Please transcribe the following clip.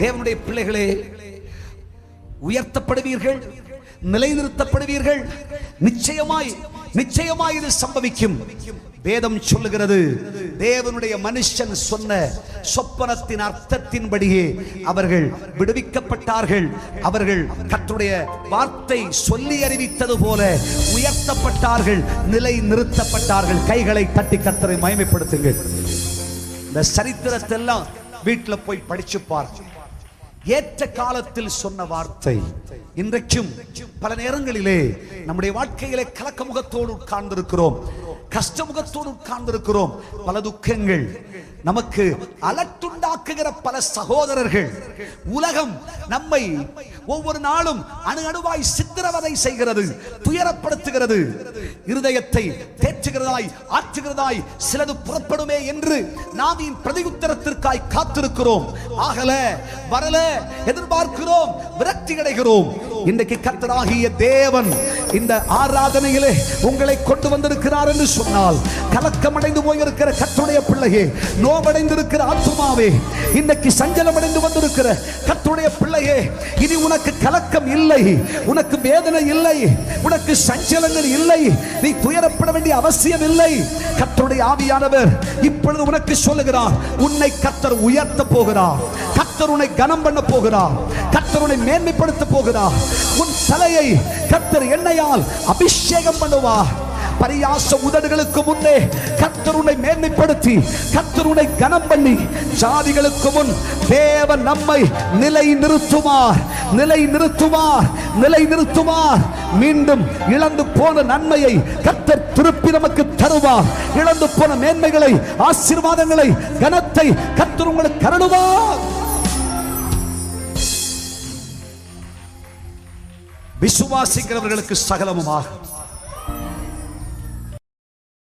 தேவனுடைய பிள்ளைகளே உயர்த்தப்படுவீர்கள் நிலைநிறுத்தப்படுவீர்கள். நிச்சயமாய் நிச்சயமாய் இது சம்பவிக்கும். வேதம் சொல்லுகிறது தேவனுடைய மனுஷன் சொன்ன சொப்பனத்தின் அர்த்தத்தின்படியே அவர்கள் விடுவிக்கப்பட்டார்கள். அவர்கள் கர்த்தருடைய வார்த்தை சொல்லி அறிவித்தது போல உயர்த்தப்பட்டார்கள் நிலை நிறுத்தப்பட்டார்கள் கைகளை தட்டி கத்தரை மயமைப்படுத்துங்கள் இந்த சரித்திரத்தெல்லாம் வீட்டுல போய் படிச்சு பாருங்க ஏற்ற காலத்தில் சொன்ன வார்த்தை. இன்றைக்கும் பல நேரங்களிலே நம்முடைய வாழ்க்கையிலே கலக்க முகத்தோடு உட்கார்ந்திருக்கிறோம். கஷ்ட முகத்தோடு உட்கார்ந்திருக்கிறோம். பல துக்கங்கள் நமக்கு அலட்டுண்டாக்குகிற பல சகோதரர்கள். உலகம் நம்மை ஒவ்வொரு நாளும் அணு அணுவாய் சித்திரவதை செய்கிறது துயரப்படுத்துகிறது. இருதயத்தை தேற்றுகிறதாய் ஆற்றுகிறதாய் சிலது புறப்படுமே என்று நாவின் பிரதியுத்தரத்திற்காய் காத்திருக்கிறோம். ஆகல வரல எதிர்பார்க்கிறோம் விரக்தி அடைகிறோம். இன்றைக்கு கர்த்தராகிய தேவன் இந்த ஆராதனையிலே உங்களை கொண்டு வந்திருக்கிறார் என்று சொன்னால் கலக்கமடைந்து போயிருக்கிற கத்துடைய பிள்ளையே நோவடைந்திருக்கிற ஆத்மாவே இன்னைக்கு சஞ்சலமடைந்து வந்திருக்கிற கத்துடைய பிள்ளையே இனி உனக்கு கலக்கம் இல்லை உனக்கு வேதனை இல்லை உனக்கு சஞ்சலங்கள் இல்லை நீ துயரப்பட வேண்டிய அவசியம் இல்லை. கர்த்தருடைய ஆவியானவர் இப்பொழுது உனக்கு சொல்லுகிறார் உன்னை கத்தர் உயர்த்த போகிறார் கத்தர் உன்னை கனம் பண்ண போகிறார் கத்தர் உன்னை மேன்மைப்படுத்த போகிறார். உன் தலையை கத்தர் என்னையால் அபிஷேகம் பண்ணுவார். பரியாச உதடுகளுக்கு முன்னே கத்தருனை மேன்மைப்படுத்தி கத்தருனை கனம் பண்ணி ஜாதிகளுக்கு முன் தேவன் நம்மை நிலை நிறுத்துமார் நிலை நிறுத்துமார் நிலை நிறுத்துமார் மீண்டும் இழந்து போன நன்மையை கத்தர் திருப்பி நமக்கு தருவார். இழந்து போன மேன்மைகளை ஆசீர்வாதங்களை கனத்தை கத்தர் உங்களுக்கு கருடுவார் விசுவாசிக்கிறவர்களுக்கு சகலமுமாக.